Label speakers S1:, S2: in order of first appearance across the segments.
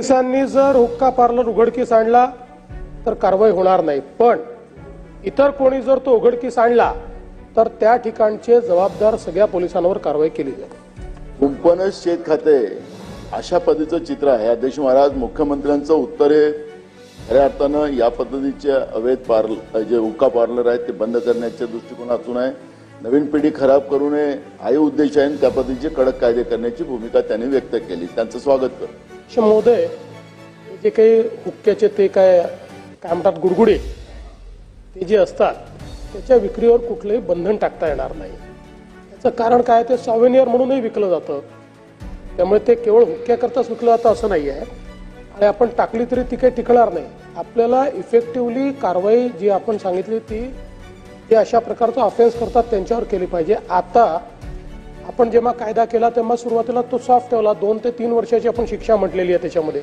S1: पोलिसांनी जर हुक्का पार्लर उघडकीस आणला तर कारवाई होणार नाही. पण इतर कोणी जर तो उघडकीस आणला तर त्या ठिकाणचे जबाबदार सगळ्या पोलिसांवर कारवाई केली जाईल.
S2: कुंपणच शेत खाते. अशा पद्धतीचं चित्र आहे. अध्यक्ष महाराज मुख्यमंत्र्यांचं उत्तर हे खऱ्या अर्थानं या पद्धतीचे अवैध पार्लर जे हुक्का पार्लर आहेत ते बंद करण्याच्या दृष्टिकोनातून आहे. नवीन पिढी खराब करू नये. हाही उद्देश आहे आणि त्या पद्धतीचे कडक कायदे करण्याची भूमिका त्यांनी व्यक्त केली. त्यांचं स्वागत करतो.
S1: महोदय जे काही हुक्क्याचे ते काय काय म्हणतात गुडगुडे ते जे असतात त्याच्या विक्रीवर कुठलंही बंधन टाकता येणार नाही. याचं कारण काय ते सॉव्हेनियर म्हणूनही विकलं जातं. त्यामुळे ते केवळ हुक्क्याकरताच विकलं जातं असं नाही आहे आणि आपण टाकली तरी ती काही टिकणार नाही. आपल्याला इफेक्टिव्हली कारवाई जी आपण सांगितली ती जे अशा प्रकारचा ऑफेन्स करतात त्यांच्यावर केली पाहिजे. आता आपण जेव्हा कायदा केला तेव्हा सुरुवातीला तो सॉफ्ट ठेवला. दोन ते तीन वर्षाची आपण शिक्षा म्हटलेली आहे त्याच्यामध्ये.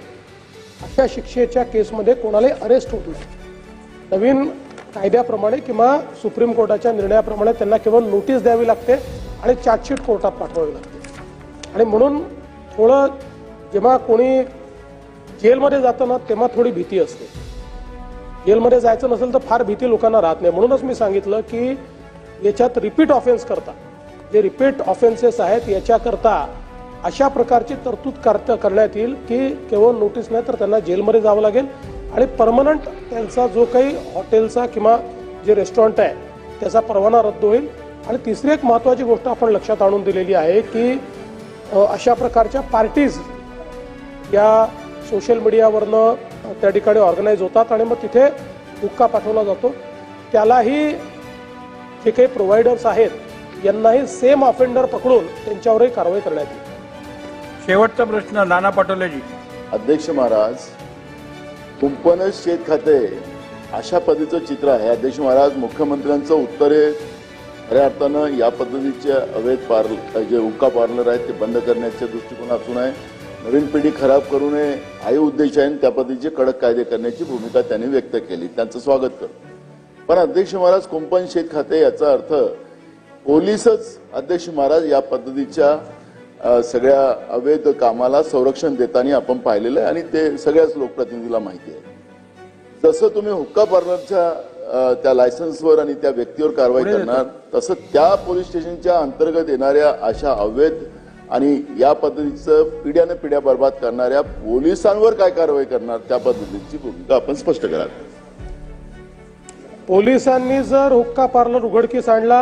S1: अशा शिक्षेच्या केसमध्ये कोणालाही अरेस्ट होत नाही. नवीन कायद्याप्रमाणे किंवा सुप्रीम कोर्टाच्या निर्णयाप्रमाणे त्यांना केवळ नोटीस द्यावी लागते आणि चार्जशीट कोर्टात पाठवावी लागते. आणि म्हणून थोडं जेव्हा कोणी जेलमध्ये जातं ना तेव्हा थोडी भीती असते. जेलमध्ये जायचं नसेल तर फार भीती लोकांना राहत नाही. म्हणूनच मी सांगितलं की याच्यात रिपीट ऑफेन्स करता जे रिपीट ऑफेन्सेस आहेत याच्याकरता अशा प्रकारची तरतूद करता करण्यात येईल की केवळ नोटीस नाही तर त्यांना जेलमध्ये जावं लागेल. आणि परमनंट त्यांचा जो काही हॉटेलचा किंवा जे रेस्टॉरंट आहे त्याचा परवाना रद्द होईल. आणि तिसरी एक महत्त्वाची गोष्ट आपण लक्षात आणून दिलेली आहे की अशा प्रकारच्या पार्टीज या सोशल मीडियावरनं त्या ठिकाणी ऑर्गनाईज होतात आणि मग तिथे हुक्का पाठवला जातो. त्यालाही जे काही प्रोव्हायडर्स आहेत यांनाही सेम ऑफेंडर पकडून त्यांच्यावरही कारवाई करण्यात येईल.
S3: शेवटचा प्रश्न नाना पटोलेजी.
S2: अध्यक्ष महाराज कुंपणच शेत खाते अशा पद्धतीचं चित्र आहे. अध्यक्ष महाराज मुख्यमंत्र्यांचं उत्तर आहे खऱ्या अर्थानं या पद्धतीचे अवैध पार्लर जे उका पार्लर आहेत ते बंद करण्याच्या दृष्टिकोनातून आहे. नवीन पिढी खराब करू नये हाही उद्देश आहे आणि त्या पद्धतीचे कडक कायदे करण्याची भूमिका त्यांनी व्यक्त केली. त्यांचं स्वागत करतो. पण अध्यक्ष महाराज कुंपण शेत खाते याचा अर्थ पोलीसच अध्यक्ष महाराज या पद्धतीच्या सगळ्या अवैध कामाला संरक्षण देताना आपण पाहिलेलं आहे आणि ते सगळ्याच लोकप्रतिनिधीला माहिती आहे. जसं तुम्ही हुक्का पार्लरच्या त्या लायसन्सवर आणि त्या व्यक्तीवर कारवाई करणार तसं त्या पोलीस स्टेशनच्या अंतर्गत येणाऱ्या अशा अवैध आणि या पद्धतीचं पिढ्याने पिढ्या बर्बाद करणाऱ्या पोलिसांवर काय कारवाई करणार त्या पद्धतीची भूमिका आपण स्पष्ट करावी
S1: पोलिसांनी जर हुक्का पार्लर उघडकीस आणला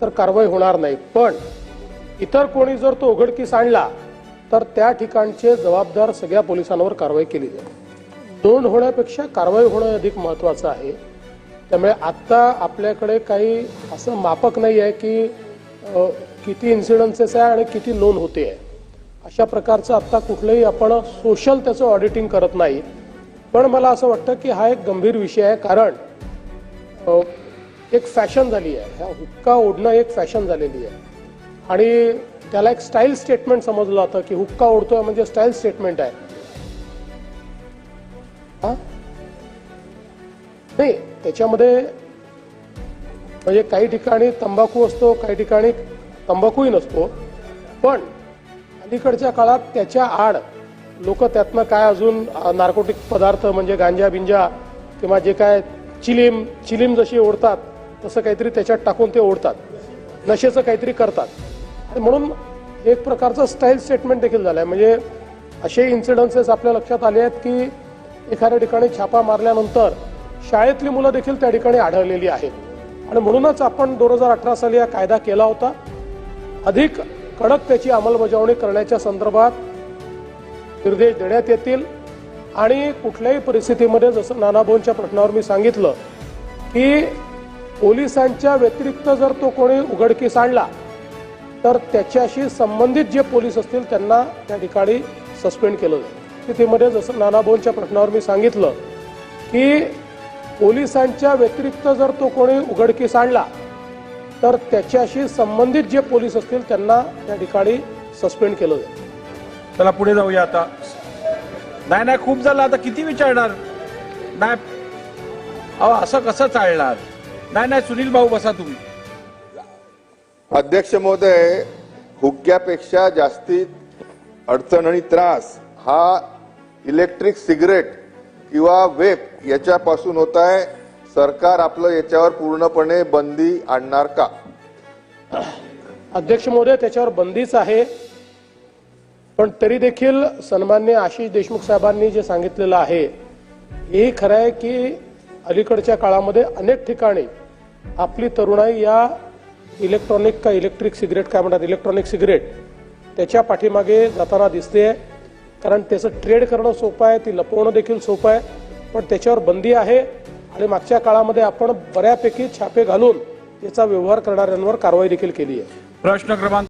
S1: तर कारवाई होणार नाही. पण इतर कोणी जर तो उघडकीस आणला तर त्या ठिकाणचे जबाबदार सगळ्या पोलिसांवर कारवाई केली जाईल. नोंद होण्यापेक्षा कारवाई होणं अधिक महत्वाचं आहे. त्यामुळे आत्ता आपल्याकडे काही असं मापक नाही आहे की किती इन्सिडन्सेस आहे आणि किती नोंद होते आहे. अशा प्रकारचं आत्ता कुठलंही आपण सोशल त्याचं ऑडिटिंग करत नाही. पण मला असं वाटतं की हा एक गंभीर विषय आहे. कारण एक फॅशन झाली आहे. ह्या हुक्का ओढणं एक फॅशन झालेली आहे. आणि त्याला एक स्टाईल स्टेटमेंट समजलं जातं की हुक्का ओढतोय म्हणजे स्टाईल स्टेटमेंट आहे. नाही त्याच्यामध्ये म्हणजे काही ठिकाणी तंबाखू असतो काही ठिकाणी तंबाखूही नसतो. पण अलीकडच्या काळात त्याच्या आड लोक त्यातनं काय अजून नार्कोटिक पदार्थ म्हणजे गांजा बिंजा किंवा जे काय चिलीम चिलीम जशी ओढतात तसं काहीतरी त्याच्यात टाकून ते ओढतात. नशेचं काहीतरी करतात. आणि म्हणून एक प्रकारचं स्टाईल स्टेटमेंट देखील झालं आहे म्हणजे असे इन्सिडन्सेस आपल्या लक्षात आले आहेत की एखाद्या ठिकाणी छापा मारल्यानंतर शाळेतली मुलं देखील त्या ठिकाणी आढळलेली आहेत. आणि म्हणूनच आपण दोन हजार अठरा साली हा कायदा केला होता. अधिक कडक त्याची अंमलबजावणी करण्याच्या संदर्भात निर्देश देण्यात येतील. आणि कुठल्याही परिस्थितीमध्ये जसं नानाभाऊंच्या प्रश्नावर मी सांगितलं की पोलिसांच्या व्यतिरिक्त जर तो कोणी उघडकीस आणला तर त्याच्याशी संबंधित जे पोलीस असतील त्यांना त्या ठिकाणी सस्पेंड केलं जाईल. तिथेमध्ये जसं नानाभाऊंच्या प्रश्नावर मी सांगितलं की पोलिसांच्या व्यतिरिक्त जर तो कोणी उघडकीस आणला तर त्याच्याशी संबंधित जे पोलीस असतील त्यांना त्या ठिकाणी सस्पेंड केलं जाईल.
S3: चला पुढे जाऊया आता. नाही नाही खूप झालं. आता किती विचारणार? नाही. अहो असं कसं चालणार? नाही नाही सुनील भाऊ बसा तुम्ही.
S4: अध्यक्ष महोदय हुक्क्यापेक्षा जास्तीत अडचण आणि त्रास हा इलेक्ट्रिक सिगरेट किंवा वेप याच्यापासून होत आहे. सरकार आपलं याच्यावर पूर्णपणे बंदी आणणार का?
S1: अध्यक्ष महोदय त्याच्यावर बंदीच आहे. पण तरी देखील सन्मान्य आशिष देशमुख साहेबांनी जे सांगितलेलं आहे हेही खरं आहे की अलीकडच्या काळामध्ये अनेक ठिकाणी आपली तरुणाई या इलेक्ट्रॉनिक का इलेक्ट्रिक सिगरेट काय म्हणतात इलेक्ट्रॉनिक सिगरेट त्याच्या पाठीमागे जाताना दिसते. कारण त्याचं ट्रेड करणं सोपं आहे ती लपवणं देखील सोपं आहे पण त्याच्यावर बंदी आहे. आणि मागच्या काळामध्ये आपण बऱ्यापैकी छापे घालून त्याचा व्यवहार करणाऱ्यांवर कारवाई देखील केली आहे.
S3: प्रश्न क्रमांक